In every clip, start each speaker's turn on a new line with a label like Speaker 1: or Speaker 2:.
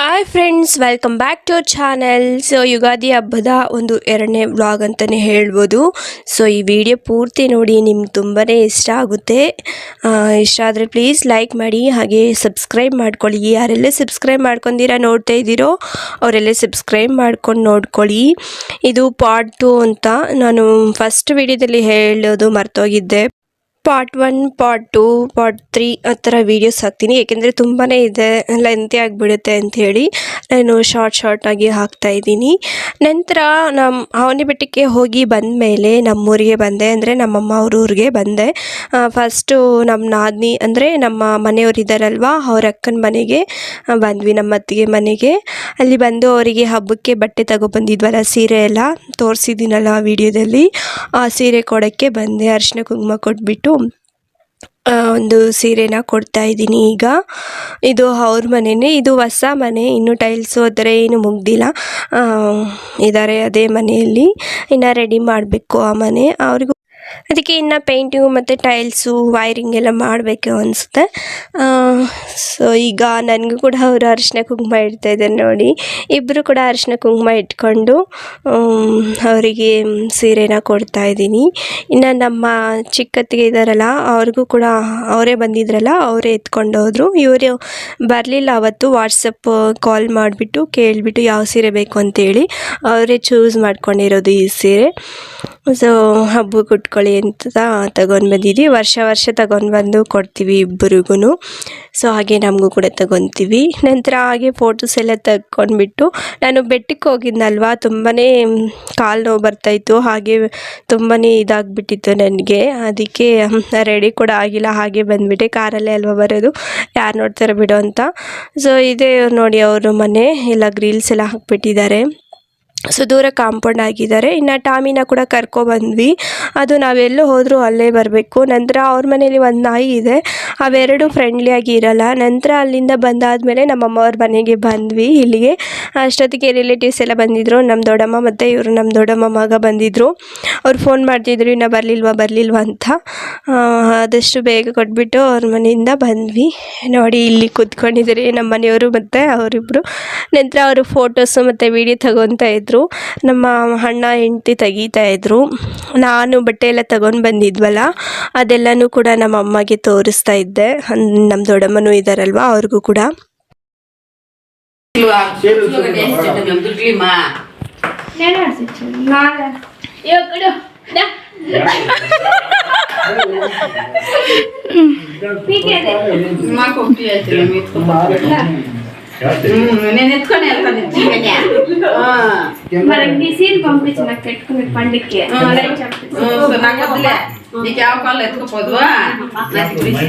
Speaker 1: Hi friends welcome back to our channel so Ugadi ಹಬ್ಬದ ಒಂದು ಎರಡನೇ ವ್ಲಾಗ್ ಅಂತಲೇ ಹೇಳ್ಬೋದು. ಸೊ ಈ ವಿಡಿಯೋ ಪೂರ್ತಿ ನೋಡಿ ನಿಮ್ಗೆ ತುಂಬಾ ಇಷ್ಟ ಆಗುತ್ತೆ. ಇಷ್ಟ ಆದರೆ ಪ್ಲೀಸ್ ಲೈಕ್ ಮಾಡಿ, ಹಾಗೆ ಸಬ್ಸ್ಕ್ರೈಬ್ ಮಾಡ್ಕೊಳ್ಳಿ. ಯಾರೆಲ್ಲ ಸಬ್ಸ್ಕ್ರೈಬ್ ಮಾಡ್ಕೊಂಡಿರ ನೋಡ್ತಾ ಇದ್ದೀರೋ, ಅವರೆಲ್ಲ ಸಬ್ಸ್ಕ್ರೈಬ್ ಮಾಡ್ಕೊಂಡು ನೋಡ್ಕೊಳ್ಳಿ. ಇದು ಪಾರ್ಟ್ ಟು ಅಂತ ನಾನು ಫಸ್ಟ್ ವಿಡಿಯೋದಲ್ಲಿ ಹೇಳೋದು ಮರ್ತೋಗಿದ್ದೆ. Part one part two part three ಆ ಥರ ವೀಡಿಯೋಸ್ ಹಾಕ್ತೀನಿ. ಏಕೆಂದರೆ ತುಂಬಾ ಇದೆ ಲೆಂತಿ ಆಗಿಬಿಡುತ್ತೆ ಅಂಥೇಳಿ ನಾನು ಶಾರ್ಟ್ ಶಾರ್ಟಾಗಿ ಹಾಕ್ತಾ ಇದ್ದೀನಿ. ನಂತರ ನಮ್ಮ ಅವನಿ ಬೆಟ್ಟಕ್ಕೆ ಹೋಗಿ ಬಂದ ಮೇಲೆ ನಮ್ಮೂರಿಗೆ ಬಂದೆ. ಅಂದರೆ ನಮ್ಮಮ್ಮ ಅವ್ರ ಊರಿಗೆ ಬಂದೆ. ಫಸ್ಟು ನಮ್ಮ ನಾದಿನಿ, ಅಂದರೆ ನಮ್ಮ ಮನೆಯವ್ರು ಇದ್ದಾರಲ್ವ ಅವ್ರ ಅಕ್ಕನ ಮನೆಗೆ ಬಂದ್ವಿ ನಮ್ಮ ಅತ್ತಿಗೆ ಮನೆಗೆ. ಅಲ್ಲಿ ಬಂದು ಅವರಿಗೆ ಹಬ್ಬಕ್ಕೆ ಬಟ್ಟೆ ತಗೊಬಂದಿದ್ವಲ್ಲ, ಸೀರೆ ಎಲ್ಲ ತೋರಿಸಿದ್ದೀನಲ್ಲ ಆ ವಿಡಿಯೋದಲ್ಲಿ ಆ ಸೀರೆ ಕೊಡೋಕ್ಕೆ ಬಂದೆ, ಅರಿಶಿನ ಕುಂಕುಮ ಕೊಟ್ಬಿಟ್ಟು ಒಂದು ಸೀರೆನ ಕೊಡ್ತಾ ಇದ್ದೀನಿ ಈಗ. ಇದು ಅವ್ರ ಮನೆಯೇ ಇದು ಹೊಸ ಮನೆ, ಇನ್ನು ಟೈಲ್ಸ್ ಹೋದರೆ ಏನು ಮುಗ್ದಿಲ್ಲ. ಇದ್ದಾರೆ ಅದೇ ಮನೆಯಲ್ಲಿ. ಇನ್ನು ರೆಡಿ ಮಾಡಬೇಕು ಆ ಮನೆ. ಅವ್ರಿಗೂ ಅದಕ್ಕೆ ಇನ್ನು ಪೇಂಟಿಂಗು ಮತ್ತು ಟೈಲ್ಸು, ವೈರಿಂಗ್ ಎಲ್ಲ ಮಾಡಬೇಕು ಅನಿಸುತ್ತೆ. ಸೊ ಈಗ ನನಗೂ ಕೂಡ ಅವರು ಅರಿಶಿನ ಕುಂಕುಮ ಇಡ್ತಾ ಇದ್ದಾರೆ ನೋಡಿ. ಇಬ್ಬರು ಕೂಡ ಅರಿಶಿನ ಕುಂಕುಮ ಇಟ್ಕೊಂಡು ಅವರಿಗೆ ಸೀರೆನ ಕೊಡ್ತಾ ಇದ್ದೀನಿ. ಇನ್ನು ನಮ್ಮ ಚಿಕ್ಕತ್ತಿಗೆ ಇದ್ದಾರಲ್ಲ, ಅವ್ರಿಗೂ ಕೂಡ ಅವರೇ ಬಂದಿದ್ರಲ್ಲ, ಅವರೇ ಎತ್ಕೊಂಡು ಹೋದರು. ಇವರು ಬರಲಿಲ್ಲ ಅವತ್ತು ವಾಟ್ಸಪ್ ಕಾಲ್ ಮಾಡಿಬಿಟ್ಟು ಕೇಳಿಬಿಟ್ಟು ಯಾವ ಸೀರೆ ಬೇಕು ಅಂತೇಳಿ ಅವರೇ ಚೂಸ್ ಮಾಡ್ಕೊಂಡಿರೋದು ಈ ಸೀರೆ. ಸೊ ಹಬ್ಬಕ್ಕೆ ಉಟ್ಕೊಳ್ಳಿ ಅಂತ ತಗೊಂಡು ಬಂದಿದ್ವಿ. ವರ್ಷ ವರ್ಷ ತಗೊಂಡು ಬಂದು ಕೊಡ್ತೀವಿ ಇಬ್ಬರಿಗೂ ಸೊ ಹಾಗೆ ನಮಗೂ ಕೂಡ ತಗೊತೀವಿ. ನಂತರ ಹಾಗೆ ಫೋಟೋಸ್ ಎಲ್ಲ ತಗೊಂಡ್ಬಿಟ್ಟು ನಾನು ಬೆಟ್ಟಕ್ಕೆ ಹೋಗಿದ್ನಲ್ವ? ತುಂಬಾ ಕಾಲು ನೋವು ಬರ್ತಾಯಿತ್ತು ಹಾಗೆ ತುಂಬಾ ಇದಾಗ್ಬಿಟ್ಟಿತ್ತು ನನಗೆ. ಅದಕ್ಕೆ ರೆಡಿ ಕೂಡ ಆಗಿಲ್ಲ. ಹಾಗೆ ಬಂದುಬಿಟ್ಟೆ. ಕಾರಲ್ಲೇ ಅಲ್ವಾ ಬರೋದು? ಯಾರು ನೋಡ್ತಾರೆ ಬಿಡು ಅಂತ. ಸೊ ಇದೇ ನೋಡಿ ಅವರು ಮನೆ. ಎಲ್ಲ ಗ್ರಿಲ್ಸ್ ಎಲ್ಲ ಹಾಕ್ಬಿಟ್ಟಿದ್ದಾರೆ. ಸೊ ದೂರ ಕಾಂಪೌಂಡ್ ಆಗಿದ್ದಾರೆ. ಇನ್ನು ಟಾಮಿನ ಕೂಡ ಕರ್ಕೊಬಂದ್ವಿ ಅದು ನಾವೆಲ್ಲೂ ಹೋದರೂ ಅಲ್ಲೇ ಬರಬೇಕು. ನಂತರ ಅವ್ರ ಮನೇಲಿ ಒಂದು ನಾಯಿ ಇದೆ. ಅವೆರಡು ಫ್ರೆಂಡ್ಲಿಯಾಗಿ ಇರಲ್ಲ. ನಂತರ ಅಲ್ಲಿಂದ ಬಂದಾದಮೇಲೆ ನಮ್ಮಮ್ಮ ಅವ್ರ ಮನೆಗೆ ಬಂದ್ವಿ. ಇಲ್ಲಿಗೆ ಅಷ್ಟೊತ್ತಿಗೆ ರಿಲೇಟಿವ್ಸ್ ಎಲ್ಲ ಬಂದಿದ್ದರು ನಮ್ಮ ದೊಡ್ಡಮ್ಮ ಮತ್ತು ಇವರು ನಮ್ಮ ದೊಡ್ಡಮ್ಮ ಮಗ ಬಂದಿದ್ದರು ಅವ್ರು ಫೋನ್ ಮಾಡ್ತಿದ್ರು, ಇನ್ನು ಬರಲಿಲ್ವಾ ಬರಲಿಲ್ವಾ ಅಂತ. ಆದಷ್ಟು ಬೇಗ ಕೊಟ್ಬಿಟ್ಟು ಅವ್ರ ಮನೆಯಿಂದ ಬಂದ್ವಿ. ನೋಡಿ, ಇಲ್ಲಿ ಕೂತ್ಕೊಂಡಿದ್ದಾರೆ ನಮ್ಮ ಮನೆಯವರು ಮತ್ತು ಅವರಿಬ್ಬರು ನಂತರ ಅವರು ಫೋಟೋಸು ಮತ್ತು ವೀಡಿಯೋ ತಗೊತಾ ಇದ್ದರು ನಮ್ಮ ಅಣ್ಣ ಹೆಂಡತಿ ತೆಗಿತಾ ಇದ್ದರು ನಾನು ಬಟ್ಟೆ ಎಲ್ಲ ತಗೊಂಡು ಬಂದಿದ್ವಲ್ಲ ಅದೆಲ್ಲನೂ ಕೂಡ ನಮ್ಮ ಅಮ್ಮಗೆ ತೋರಿಸ್ತಾ ಇದ್ದೆ. ನಮ್ಮ ದೊಡ್ಡಮ್ಮನೂ ಇದ್ದಾರಲ್ವ ಅವ್ರಿಗೂ ಕೂಡ.
Speaker 2: నేను ఎత్తుకొని వెళ్తాను
Speaker 3: మనకి సీన్ పంపించి నాకు పెట్టుకుని పండుగకి
Speaker 2: నాకు వద్దులే నీకు ಯಾವ ఇప్పుడు ఇచ్చి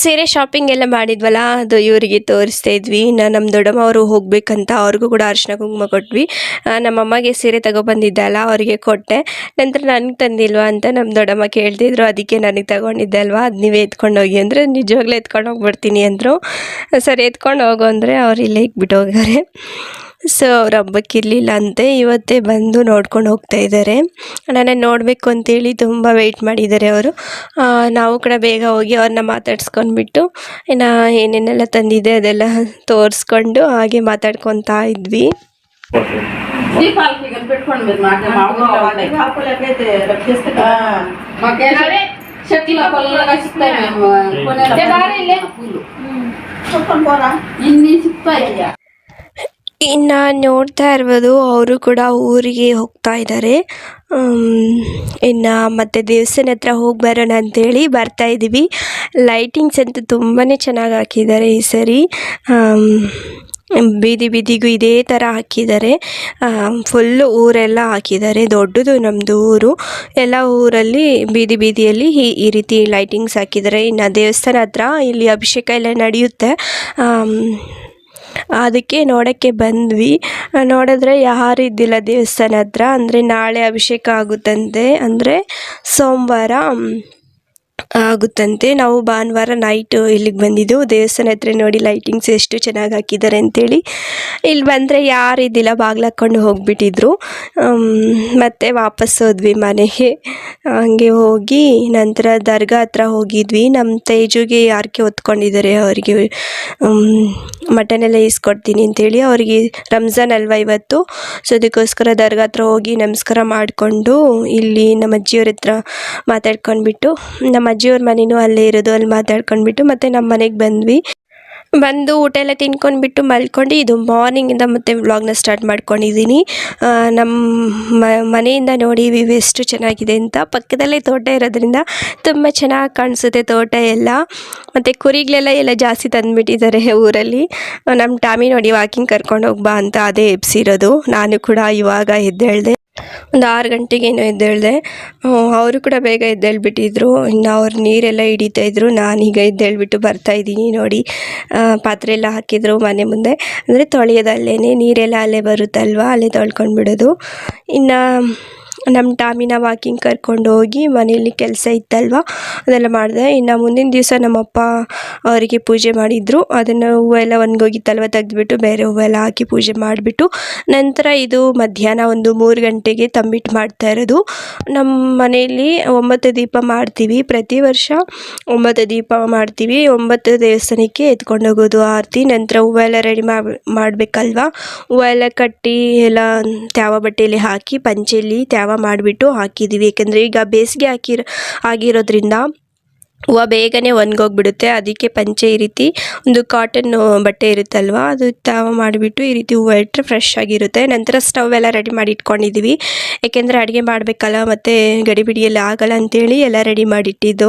Speaker 1: ಸೀರೆ ಶಾಪಿಂಗ್ ಎಲ್ಲ ಮಾಡಿದ್ವಲ್ಲ, ಅದು ಇವರಿಗೆ ತೋರಿಸ್ತಾ ಇದ್ವಿ. ನಾನು ನಮ್ಮ ದೊಡ್ಡಮ್ಮ ಅವರು ಹೋಗಬೇಕಂತ ಅವ್ರಿಗೂ ಕೂಡ ಅರಿಶಿನ ಕುಂಕುಮ ಕೊಟ್ವಿ. ನಮ್ಮಮ್ಮಗೆ ಸೀರೆ ತಗೊಬಂದಿದ್ದಲ್ಲ, ಅವರಿಗೆ ಕೊಟ್ಟೆ. ನಂತರ ನನಗೆ ತಂದಿಲ್ವಾ ಅಂತ ನಮ್ಮ ದೊಡ್ಡಮ್ಮ ಕೇಳ್ತಿದ್ರು. ಅದಕ್ಕೆ ನನಗೆ ತಗೊಂಡಿದ್ದೆ ಅಲ್ವಾ? ಅದು ನೀವೇ ಎತ್ಕೊಂಡು ಹೋಗಿ. ಅಂದರೆ, ನಿಜವಾಗ್ಲೂ ಎತ್ಕೊಂಡು ಹೋಗ್ಬಿಡ್ತೀನಿ ಅಂದರು. ಸರಿ, ಎತ್ಕೊಂಡು ಹೋಗು ಅಂದರೆ ಅವ್ರು ಇಲ್ಲೇ ಇಟ್ಬಿಟ್ಟು ಸೊ ಅವ್ರ ಹಬ್ಬಕ್ಕೆ ಇರಲಿಲ್ಲ ಅಂತೆ ಇವತ್ತೇ ಬಂದು ನೋಡ್ಕೊಂಡು ಹೋಗ್ತಾ ಇದ್ದಾರೆ ನನ್ನನ್ನು ನೋಡಬೇಕು ಅಂತೇಳಿ ತುಂಬ ವೆಯ್ಟ್ ಮಾಡಿದ್ದಾರೆ ಅವರು ಆ, ನಾವು ಕೂಡ ಬೇಗ ಹೋಗಿ ಅವ್ರನ್ನ ಮಾತಾಡ್ಸ್ಕೊಂಡ್ಬಿಟ್ಟು ಇನ್ನು ಏನೇನೆಲ್ಲ ತಂದಿದೆ ಅದೆಲ್ಲ ತೋರಿಸ್ಕೊಂಡು ಹಾಗೆ ಮಾತಾಡ್ಕೊತಾ ಇದ್ವಿ
Speaker 2: దీపాలకి కనిపెట్టుకోండి మీరు మాట మాకే చెట్లు పొల్లగా చిక్తాయి మేము కొనేలా పూలు ఇన్ని చిక్తాయి
Speaker 1: ಇನ್ನು ನೋಡ್ತಾ ಇರ್ಬೋದು, ಅವರು ಕೂಡ ಊರಿಗೆ ಹೋಗ್ತಾ ಇದ್ದಾರೆ ಇನ್ನು ಮತ್ತೆ ದೇವಸ್ಥಾನ ಹತ್ರ ಹೋಗಿ ಬರೋಣ ಅಂತೇಳಿ ಬರ್ತಾ ಇದ್ದೀವಿ ಲೈಟಿಂಗ್ಸ್ ಅಂತೂ ತುಂಬಾ ಚೆನ್ನಾಗಿ ಹಾಕಿದ್ದಾರೆ ಈ ಸರಿ. ಬೀದಿ ಬೀದಿಗೂ ಇದೇ ಥರ ಹಾಕಿದ್ದಾರೆ ಫುಲ್ಲು ಊರೆಲ್ಲ ಹಾಕಿದ್ದಾರೆ ದೊಡ್ಡದು ನಮ್ಮದು ಊರು. ಎಲ್ಲ ಊರಲ್ಲಿ ಬೀದಿ ಬೀದಿಯಲ್ಲಿ ಈ ಈ ರೀತಿ ಲೈಟಿಂಗ್ಸ್ ಹಾಕಿದ್ದಾರೆ ಇನ್ನು ದೇವಸ್ಥಾನ ಹತ್ರ ಇಲ್ಲಿ ಅಭಿಷೇಕ ಎಲ್ಲ ನಡೆಯುತ್ತೆ. ಅದಕ್ಕೆ ನೋಡೋಕ್ಕೆ ಬಂದ್ವಿ. ನೋಡಿದ್ರೆ ಯಾರು ಇದ್ದಿಲ್ಲ ದೇವಸ್ಥಾನ ಹತ್ರ. ಅಂದರೆ ನಾಳೆ ಅಭಿಷೇಕ ಆಗುತ್ತಂತೆ. ಅಂದರೆ ಸೋಮವಾರ ಆಗುತ್ತಂತೆ. ನಾವು ಭಾನುವಾರ ನೈಟು ಇಲ್ಲಿಗೆ ಬಂದಿದ್ದು ದೇವಸ್ಥಾನ ಹತ್ರ ನೋಡಿ ಲೈಟಿಂಗ್ಸ್ ಎಷ್ಟು ಚೆನ್ನಾಗಿ ಹಾಕಿದ್ದಾರೆ ಅಂತೇಳಿ. ಇಲ್ಲಿ ಬಂದರೆ ಯಾರು ಇದ್ದಿಲ್ಲ ಬಾಗ್ಲು ಹಾಕ್ಕೊಂಡು ಹೋಗಿಬಿಟ್ಟಿದ್ರು. ಮತ್ತು ವಾಪಸ್ ಹೋದ್ವಿ ಮನೆಗೆ. ಹಂಗೆ ಹೋಗಿ ನಂತರ ದರ್ಗಾ ಹತ್ರ ಹೋಗಿದ್ವಿ. ನಮ್ಮ ತೇಜುಗೆ ಯಾರಿಗೆ ಹೊತ್ಕೊಂಡಿದ್ದಾರೆ ಅವರಿಗೆ ಮಟನ್ ಎಲ್ಲ ಈಸ್ಕೊಡ್ತೀನಿ ಅಂತೇಳಿ ಅವರಿಗೆ ರಂಜಾನ್ ಅಲ್ವಾ ಇವತ್ತು. ಸೊ ಅದಕ್ಕೋಸ್ಕರ ದರ್ಗಾ ಹತ್ರ ಹೋಗಿ ನಮಸ್ಕಾರ ಮಾಡಿಕೊಂಡು ಇಲ್ಲಿ ನಮ್ಮ ಅಜ್ಜಿಯವ್ರ ಹತ್ರ ಮಾತಾಡ್ಕೊಂಡ್ಬಿಟ್ಟು ನಮ್ಮ ಅಜ್ಜಿಯವ್ರ ಮನೆಯೂ ಅಲ್ಲೇ ಇರೋದು, ಅಲ್ಲಿ ಮಾತಾಡ್ಕೊಂಡ್ಬಿಟ್ಟು ಮತ್ತೆ ನಮ್ಮ ಮನೆಗೆ ಬಂದ್ವಿ. ಬಂದು ಊಟ ಎಲ್ಲ ತಿನ್ಕೊಂಡ್ಬಿಟ್ಟು ಮಲ್ಕೊಂಡು ಇದು ಮಾರ್ನಿಂಗಿಂದ ಮತ್ತೆ ವ್ಲಾಗ್ನ ಸ್ಟಾರ್ಟ್ ಮಾಡ್ಕೊಂಡಿದ್ದೀನಿ ನಮ್ಮ ಮನೆಯಿಂದ ನೋಡಿ ವ್ಯೂ ಎಷ್ಟು ಚೆನ್ನಾಗಿದೆ ಅಂತ. ಪಕ್ಕದಲ್ಲೇ ತೋಟ ಇರೋದ್ರಿಂದ ತುಂಬ ಚೆನ್ನಾಗಿ ಕಾಣಿಸುತ್ತೆ ತೋಟ ಎಲ್ಲ. ಮತ್ತು ಕುರಿಗಳೆಲ್ಲ ಎಲ್ಲ ಜಾಸ್ತಿ ತಂದುಬಿಟ್ಟಿದ್ದಾರೆ ಊರಲ್ಲಿ. ನಮ್ಮ ಟಾಮಿ ನೋಡಿ ವಾಕಿಂಗ್ ಕರ್ಕೊಂಡು ಹೋಗ್ಬಾ ಅಂತ ಅದೇ ಎಬ್ಸಿರೋದು. ನಾನು ಕೂಡ ಇವಾಗ ಎದ್ದೇಳಿದೆ. ಒಂದು ಆರು ಗಂಟೆಗೇನೋ ಎದ್ದೇಳಿದೆ. ಅವರು ಕೂಡ ಬೇಗ ಎದ್ದೇಳ್ಬಿಟ್ಟಿದ್ರು. ಇನ್ನು ಅವ್ರು ನೀರೆಲ್ಲ ಹಿಡಿತಾ ಇದ್ರು. ನಾನೀಗ ಎದ್ದೇಳ್ಬಿಟ್ಟು ಬರ್ತಾ ಇದ್ದೀನಿ ನೋಡಿ. ಪಾತ್ರೆ ಎಲ್ಲ ಹಾಕಿದ್ರು ಮನೆ ಮುಂದೆ. ಅಂದರೆ ತೊಳೆಯೋದಲ್ಲೇ ನೀರೆಲ್ಲ ಅಲ್ಲೇ ಬರುತ್ತಲ್ವ? ಅಲ್ಲೇ ತೊಳ್ಕೊಂಡು ಬಿಡೋದು ಇನ್ನು ನಮ್ಮ ಟಾಮಿನ ವಾಕಿಂಗ್ ಕರ್ಕೊಂಡು ಹೋಗಿ ಮನೆಯಲ್ಲಿ ಕೆಲಸ ಇತ್ತಲ್ವ? ಅದೆಲ್ಲ ಮಾಡಿದೆ. ಇನ್ನು ಮುಂದಿನ ದಿವಸ ನಮ್ಮಪ್ಪ ಅವರಿಗೆ ಪೂಜೆ ಮಾಡಿದರು. ಅದನ್ನು ಹೂವೆಲ್ಲ ಒಣಗೋಗಿತ್ತಲ್ವ ತೆಗೆದ್ಬಿಟ್ಟು ಬೇರೆ ಹೂವೆಲ್ಲ ಹಾಕಿ ಪೂಜೆ ಮಾಡಿಬಿಟ್ಟು ನಂತರ ಇದು ಮಧ್ಯಾಹ್ನ ಒಂದು ಮೂರು ಗಂಟೆಗೆ ತಂಬಿಟ್ಟು ಮಾಡ್ತಾ ಇರೋದು. ನಮ್ಮ ಮನೆಯಲ್ಲಿ ಒಂಬತ್ತು ದೀಪ ಮಾಡ್ತೀವಿ. ಪ್ರತಿ ವರ್ಷ ಒಂಬತ್ತು ದೀಪ ಮಾಡ್ತೀವಿ. ಒಂಬತ್ತು ದೇವಸ್ಥಾನಕ್ಕೆ ಎತ್ಕೊಂಡು ಹೋಗೋದು ಆರತಿ. ನಂತರ ಹೂವೆಲ್ಲ ರೆಡಿ ಮಾಡಿ ಮಾಡಬೇಕಲ್ವ? ಹೂವೆಲ್ಲ ಕಟ್ಟಿ ಎಲ್ಲ ತ್ಯಾವ ಬಟ್ಟೆಯಲ್ಲಿ ಹಾಕಿ, ಪಂಚೆಯಲ್ಲಿ ತ್ಯಾವ ಮಾಡಿಬಿಟ್ಟು ಹಾಕಿದ್ದೀವಿ ಏಕೆಂದರೆ ಈಗ ಬೇಸಿಗೆ ಹಾಕಿರೋ ಆಗಿರೋದ್ರಿಂದ ಹೂವು ಬೇಗನೆ ಒಣಗೋಗ್ಬಿಡುತ್ತೆ. ಅದಕ್ಕೆ ಪಂಚೆ ಈ ರೀತಿ ಒಂದು ಕಾಟನ್ ಬಟ್ಟೆ ಇರುತ್ತಲ್ವ? ಅದು ತಾವು ಮಾಡಿಬಿಟ್ಟು ಈ ರೀತಿ ಹೂವು ಇಟ್ಟರೆ ಫ್ರೆಶ್ ಆಗಿರುತ್ತೆ. ನಂತರ ಸ್ಟವ್ ಎಲ್ಲ ರೆಡಿ ಮಾಡಿ ಇಟ್ಕೊಂಡಿದ್ದೀವಿ ಏಕೆಂದರೆ ಅಡುಗೆ ಮಾಡಬೇಕಲ್ಲ, ಮತ್ತು ಗಡಿಬಿಡಿಯಲ್ಲಿ ಆಗಲ್ಲ ಅಂತೇಳಿ ಎಲ್ಲ ರೆಡಿ ಮಾಡಿಟ್ಟಿದ್ದು.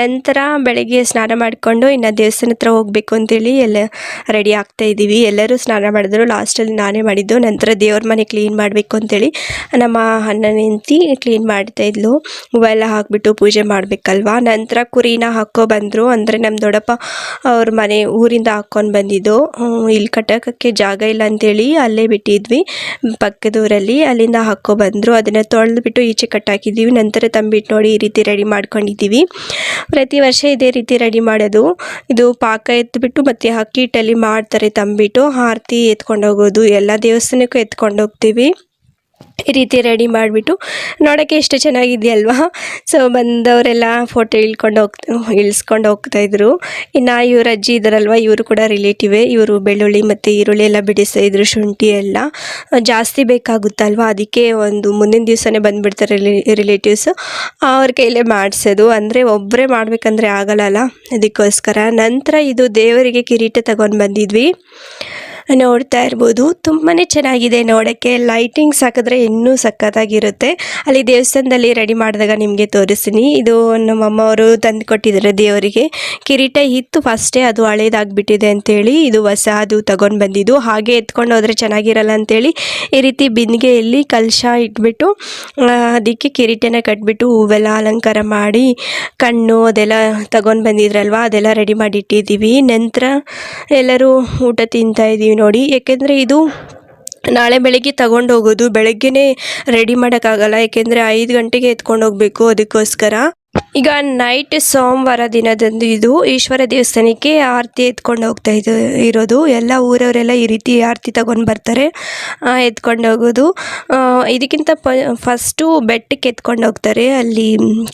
Speaker 1: ನಂತರ ಬೆಳಗ್ಗೆ ಸ್ನಾನ ಮಾಡಿಕೊಂಡು ಇನ್ನು ದೇವಸ್ಥಾನ ಹತ್ರ ಹೋಗಬೇಕು ಅಂತೇಳಿ ಎಲ್ಲ ರೆಡಿ ಆಗ್ತಾ ಇದ್ದೀವಿ ಎಲ್ಲರೂ ಸ್ನಾನ ಮಾಡಿದ್ರು. ಲಾಸ್ಟಲ್ಲಿ ನಾನೇ ಮಾಡಿದ್ದು. ನಂತರ ದೇವ್ರ ಮನೆ ಕ್ಲೀನ್ ಮಾಡಬೇಕು ಅಂತೇಳಿ ನಮ್ಮ ಅಣ್ಣನ ಹೆಂಡ್ತಿ ಕ್ಲೀನ್ ಮಾಡ್ತಾಯಿದ್ಲು ಹೂವೆಲ್ಲ ಹಾಕ್ಬಿಟ್ಟು ಪೂಜೆ ಮಾಡಬೇಕಲ್ವಾ? ನಂತರ ಕುರಿನ ಹಾಕೋ ಬಂದರು. ಅಂದರೆ ನಮ್ಮ ದೊಡ್ಡಪ್ಪ ಅವ್ರ ಮನೆ ಊರಿಂದ ಹಾಕ್ಕೊಂಡು ಬಂದಿದ್ದು. ಇಲ್ಲಿ ಕಟ್ಟೋಕ್ಕೆ ಜಾಗ ಇಲ್ಲ ಅಂತೇಳಿ ಅಲ್ಲೇ ಬಿಟ್ಟಿದ್ವಿ. ಪಕ್ಕದೂರಲ್ಲಿ ಅಲ್ಲಿಂದ ಹಾಕೋ ಬಂದರು. ಅದನ್ನು ತೊಳೆದ್ಬಿಟ್ಟು ಈಚೆ ಕಟ್ಟಾಕಿದ್ದೀವಿ. ನಂತರ ತಂಬಿಟ್ಟು ನೋಡಿ ಈ ರೀತಿ ರೆಡಿ ಮಾಡ್ಕೊಂಡಿದ್ದೀವಿ. ಪ್ರತಿ ವರ್ಷ ಇದೇ ರೀತಿ ರೆಡಿ ಮಾಡೋದು. ಇದು ಪಾಕ ಎತ್ಬಿಟ್ಟು ಮತ್ತು ಅಕ್ಕಿ ಹಿಟ್ಟಲ್ಲಿ ಮಾಡ್ತಾರೆ ತಂಬಿಟ್ಟು. ಆರತಿ ಎತ್ಕೊಂಡು ಹೋಗೋದು ಎಲ್ಲ ದೇವಸ್ಥಾನಕ್ಕೂ ಎತ್ಕೊಂಡು ಹೋಗ್ತೀವಿ ಈ ರೀತಿ ರೆಡಿ ಮಾಡಿಬಿಟ್ಟು ನೋಡೋಕ್ಕೆ ಎಷ್ಟು ಚೆನ್ನಾಗಿದೆಯಲ್ವಾ? ಸೊ ಬಂದವರೆಲ್ಲ ಫೋಟೋ ಇಳ್ಕೊಂಡು ಹೋಗ್, ಇಳಿಸ್ಕೊಂಡು ಹೋಗ್ತಾಯಿದ್ರು ಇನ್ನು ಇವ್ರ ಅಜ್ಜಿ ಇದ್ದಾರಲ್ವ ಇವರು ಕೂಡ ರಿಲೇಟಿವೇ ಇವರು ಬೆಳ್ಳುಳ್ಳಿ ಮತ್ತು ಈರುಳ್ಳಿ ಎಲ್ಲ ಬಿಡಿಸ್ತಾಯಿದ್ರು ಶುಂಠಿ ಎಲ್ಲ. ಜಾಸ್ತಿ ಬೇಕಾಗುತ್ತಲ್ವ? ಅದಕ್ಕೆ ಒಂದು ಮುಂದಿನ ದಿವಸನೇ ಬಂದುಬಿಡ್ತಾರೆ ರಿಲೇಟಿವ್ಸು ಅವ್ರ ಕೈಲೇ ಮಾಡಿಸೋದು. ಅಂದರೆ ಒಬ್ಬರೇ ಮಾಡಬೇಕಂದ್ರೆ ಆಗಲ್ಲಲ್ಲ ಅದಕ್ಕೋಸ್ಕರ ನಂತರ ಇದು ದೇವರಿಗೆ ಕಿರೀಟ ತಗೊಂಡು ಬಂದಿದ್ವಿ. ನೋಡ್ತಾ ಇರ್ಬೋದು. ತುಂಬಾ ಚೆನ್ನಾಗಿದೆ ನೋಡೋಕ್ಕೆ. ಲೈಟಿಂಗ್ಸ್ ಹಾಕಿದ್ರೆ ಇನ್ನೂ ಸಖತ್ತಾಗಿರುತ್ತೆ. ಅಲ್ಲಿ ದೇವಸ್ಥಾನದಲ್ಲಿ ರೆಡಿ ಮಾಡಿದಾಗ ನಿಮಗೆ ತೋರಿಸ್ತೀನಿ. ಇದು ನಮ್ಮಮ್ಮ ಅವರು ತಂದು ಕೊಟ್ಟಿದ್ದಾರೆ ದೇವರಿಗೆ. ಕಿರೀಟ ಇತ್ತು ಫಸ್ಟೇ ಅದು ಹಳೇದಾಗ್ಬಿಟ್ಟಿದೆ ಅಂತೇಳಿ ಇದು ಹೊಸ, ಅದು ತಗೊಂಡು ಬಂದಿದ್ದು. ಹಾಗೆ ಎತ್ಕೊಂಡು ಹೋದರೆ ಚೆನ್ನಾಗಿರಲ್ಲ ಅಂತೇಳಿ ಈ ರೀತಿ ಬಿಂದಿಗೆಯಲ್ಲಿ ಕಲಶ ಇಟ್ಬಿಟ್ಟು ಅದಕ್ಕೆ ಕಿರೀಟನ ಕಟ್ಬಿಟ್ಟು ಹೂವೆಲ್ಲ ಅಲಂಕಾರ ಮಾಡಿ, ಕಣ್ಣು ಅದೆಲ್ಲ ತಗೊಂಡು ಬಂದಿದ್ರಲ್ವ, ಅದೆಲ್ಲ ರೆಡಿ ಮಾಡಿ ಇಟ್ಟಿದ್ದೀವಿ. ನಂತರ ಎಲ್ಲರೂ ಊಟ ತಿಂತಾ ಇದ್ದೀವಿ ನೋಡಿ, ಏಕೆಂದರೆ ಇದು ನಾಳೆ ಬೆಳಗ್ಗೆ ತಗೊಂಡು ಹೋಗೋದು ಬೆಳಗ್ಗೆನೇ ರೆಡಿ ಮಾಡೋಕ್ಕಾಗಲ್ಲ, ಏಕೆಂದರೆ ಐದು ಗಂಟೆಗೆ ಎತ್ಕೊಂಡು ಹೋಗಬೇಕು ಅದಕ್ಕೋಸ್ಕರ. ಈಗ ನೈಟ್ ಸೋಮವಾರ ದಿನದಂದು ಇದು ಈಶ್ವರ ದೇವಸ್ಥಾನಕ್ಕೆ ಆರತಿ ಎತ್ಕೊಂಡು ಹೋಗ್ತಾ ಇದು, ಇರೋದು. ಎಲ್ಲ ಊರವರೆಲ್ಲ ಈ ರೀತಿ ಆರತಿ ತಗೊಂಡು ಬರ್ತಾರೆ ಎತ್ಕೊಂಡು ಹೋಗೋದು ಇದಕ್ಕಿಂತ ಪ ಫಸ್ಟು ಬೆಟ್ಟಕ್ಕೆ ಎತ್ಕೊಂಡು ಹೋಗ್ತಾರೆ ಅಲ್ಲಿ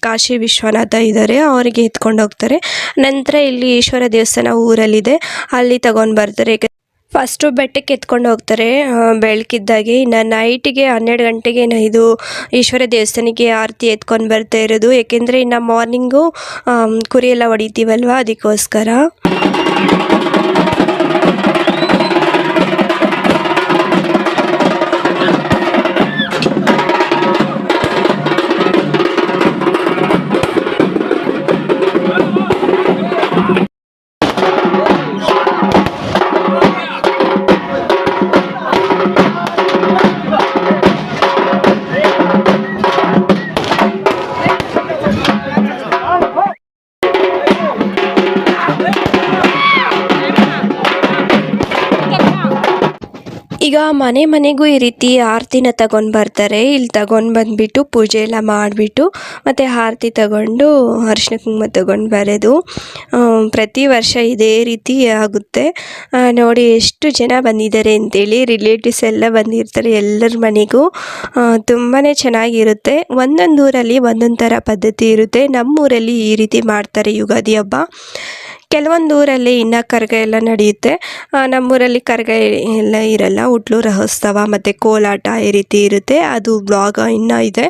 Speaker 1: ಕಾಶಿ ವಿಶ್ವನಾಥ ಇದ್ದಾರೆ, ಅವರಿಗೆ ಎತ್ಕೊಂಡು ಹೋಗ್ತಾರೆ ನಂತರ ಇಲ್ಲಿ ಈಶ್ವರ ದೇವಸ್ಥಾನ ಊರಲ್ಲಿದೆ, ಅಲ್ಲಿ ತಗೊಂಡು ಬರ್ತಾರೆ. ಫಸ್ಟು ಬೆಟ್ಟಕ್ಕೆ ಎತ್ಕೊಂಡು ಹೋಗ್ತಾರೆ. ಬೆಳಕಿದ್ದಾಗೆ. ಇನ್ನು ನೈಟಿಗೆ ಹನ್ನೆರಡು ಗಂಟೆಗೆ ಇದು ಈಶ್ವರ ದೇವಸ್ಥಾನಕ್ಕೆ ಆರತಿ ಎತ್ಕೊಂಡು ಬರ್ತಾ ಇರೋದು. ಏಕೆಂದರೆ ಇನ್ನು ಮಾರ್ನಿಂಗು ಕುರಿ ಎಲ್ಲ ಹೊಡಿತೀವಲ್ವ? ಅದಕ್ಕೋಸ್ಕರ. ಮನೆ ಮನೆಗೂ ಈ ರೀತಿ ಆರತಿನ ತಗೊಂಡು ಬರ್ತಾರೆ. ಇಲ್ಲಿ ತಗೊಂಡು ಬಂದುಬಿಟ್ಟು ಪೂಜೆ ಎಲ್ಲ ಮಾಡಿಬಿಟ್ಟು ಮತ್ತು ಆರತಿ ತಗೊಂಡು ಅರಿಶಿನ ಕುಂಕುಮ ತಗೊಂಡು ಬರೋದು. ಪ್ರತಿ ವರ್ಷ ಇದೇ ರೀತಿ ಆಗುತ್ತೆ. ನೋಡಿ ಎಷ್ಟು ಜನ ಬಂದಿದ್ದಾರೆ ಅಂತೇಳಿ ರಿಲೇಟಿವ್ಸ್ ಎಲ್ಲ ಬಂದಿರ್ತಾರೆ ಎಲ್ಲರ ಮನೆಗೂ. ತುಂಬಾ ಚೆನ್ನಾಗಿರುತ್ತೆ. ಒಂದೊಂದು ಊರಲ್ಲಿ ಒಂದೊಂದು ಥರ ಪದ್ಧತಿ ಇರುತ್ತೆ. ನಮ್ಮೂರಲ್ಲಿ ಈ ರೀತಿ ಮಾಡ್ತಾರೆ ಯುಗಾದಿ ಹಬ್ಬ. ಕೆಲವೊಂದು ಊರಲ್ಲಿ ಇನ್ನು ಕರಗ ಎಲ್ಲ ನಡೆಯುತ್ತೆ. ನಮ್ಮೂರಲ್ಲಿ ಕರಗ ಎಲ್ಲ ಇರಲ್ಲ. ಹುಟ್ಲು ರಹೋತ್ಸವ ಮತ್ತು ಕೋಲಾಟ ಈ ರೀತಿ ಇರುತ್ತೆ. ಅದು ಬ್ಲಾಗ್ ಇನ್ನೂ ಇದೆ.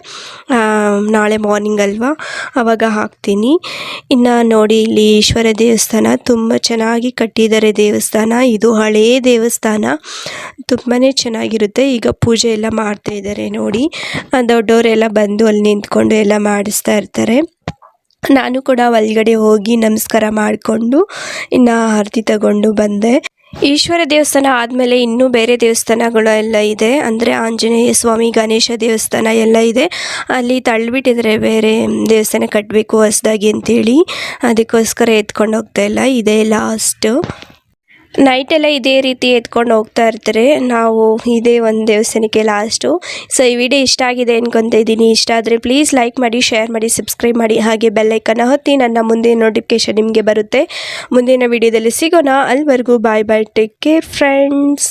Speaker 1: ನಾಳೆ ಮಾರ್ನಿಂಗ್ ಅಲ್ವಾ? ಆವಾಗ ಹಾಕ್ತೀನಿ. ಇನ್ನು ನೋಡಿ, ಇಲ್ಲಿ ಈಶ್ವರ ದೇವಸ್ಥಾನ ತುಂಬ ಚೆನ್ನಾಗಿ ಕಟ್ಟಿದ್ದಾರೆ ದೇವಸ್ಥಾನ. ಇದು ಹಳೇ ದೇವಸ್ಥಾನ. ತುಂಬಾ ಚೆನ್ನಾಗಿರುತ್ತೆ. ಈಗ ಪೂಜೆ ಎಲ್ಲ ಮಾಡ್ತಾಯಿದ್ದಾರೆ ನೋಡಿ. ದೊಡ್ಡವರೆಲ್ಲ ಬಂದು ಅಲ್ಲಿ ನಿಂತ್ಕೊಂಡು ಎಲ್ಲ ಮಾಡಿಸ್ತಾ ಇರ್ತಾರೆ. ನಾನು ಕೂಡ ಒಳಗಡೆ ಹೋಗಿ ನಮಸ್ಕಾರ ಮಾಡಿಕೊಂಡು ಇನ್ನು ಆರತಿ ತಗೊಂಡು ಬಂದೆ. ಈಶ್ವರ ದೇವಸ್ಥಾನ ಆದಮೇಲೆ ಇನ್ನೂ ಬೇರೆ ದೇವಸ್ಥಾನಗಳು ಎಲ್ಲ ಇದೆ. ಅಂದರೆ ಆಂಜನೇಯ ಸ್ವಾಮಿ, ಗಣೇಶ ದೇವಸ್ಥಾನ ಎಲ್ಲ ಇದೆ. ಅಲ್ಲಿ ತಳ್ಳಿಬಿಟ್ಟಿದ್ರೆ ಬೇರೆ ದೇವಸ್ಥಾನ ಕಟ್ಟಬೇಕು ಹೊಸದಾಗಿ ಅಂತೇಳಿ. ಅದಕ್ಕೋಸ್ಕರ ಎತ್ಕೊಂಡು ಹೋಗ್ತಾ ಇಲ್ಲ. ಇದೇ ಲಾಸ್ಟು ನೈಟೆಲ್ಲ ಇದೇ ರೀತಿ ಎತ್ಕೊಂಡು ಹೋಗ್ತಾ ಇರ್ತಾರೆ. ನಾವು ಇದೇ ಒಂದು ದೇವಸ್ಥಾನಕ್ಕೆ ಲಾಸ್ಟು ಸೊ ಈ ವಿಡಿಯೋ ಇಷ್ಟ ಆಗಿದೆ ಅನ್ಕೊತಾ ಇದ್ದೀನಿ. ಇಷ್ಟ ಆದರೆ ಪ್ಲೀಸ್ ಲೈಕ್ ಮಾಡಿ ಶೇರ್ ಮಾಡಿ ಸಬ್ಸ್ಕ್ರೈಬ್ ಮಾಡಿ. ಹಾಗೆ ಬೆಲ್ಲೈಕನ್ನ ಹೊತ್ತಿ ನನ್ನ ಮುಂದಿನ ನೋಟಿಫಿಕೇಶನ್ ನಿಮಗೆ ಬರುತ್ತೆ. ಮುಂದಿನ ವಿಡಿಯೋದಲ್ಲಿ ಸಿಗೋಣ. ಅಲ್ಲಿವರೆಗೂ bye bye take care friends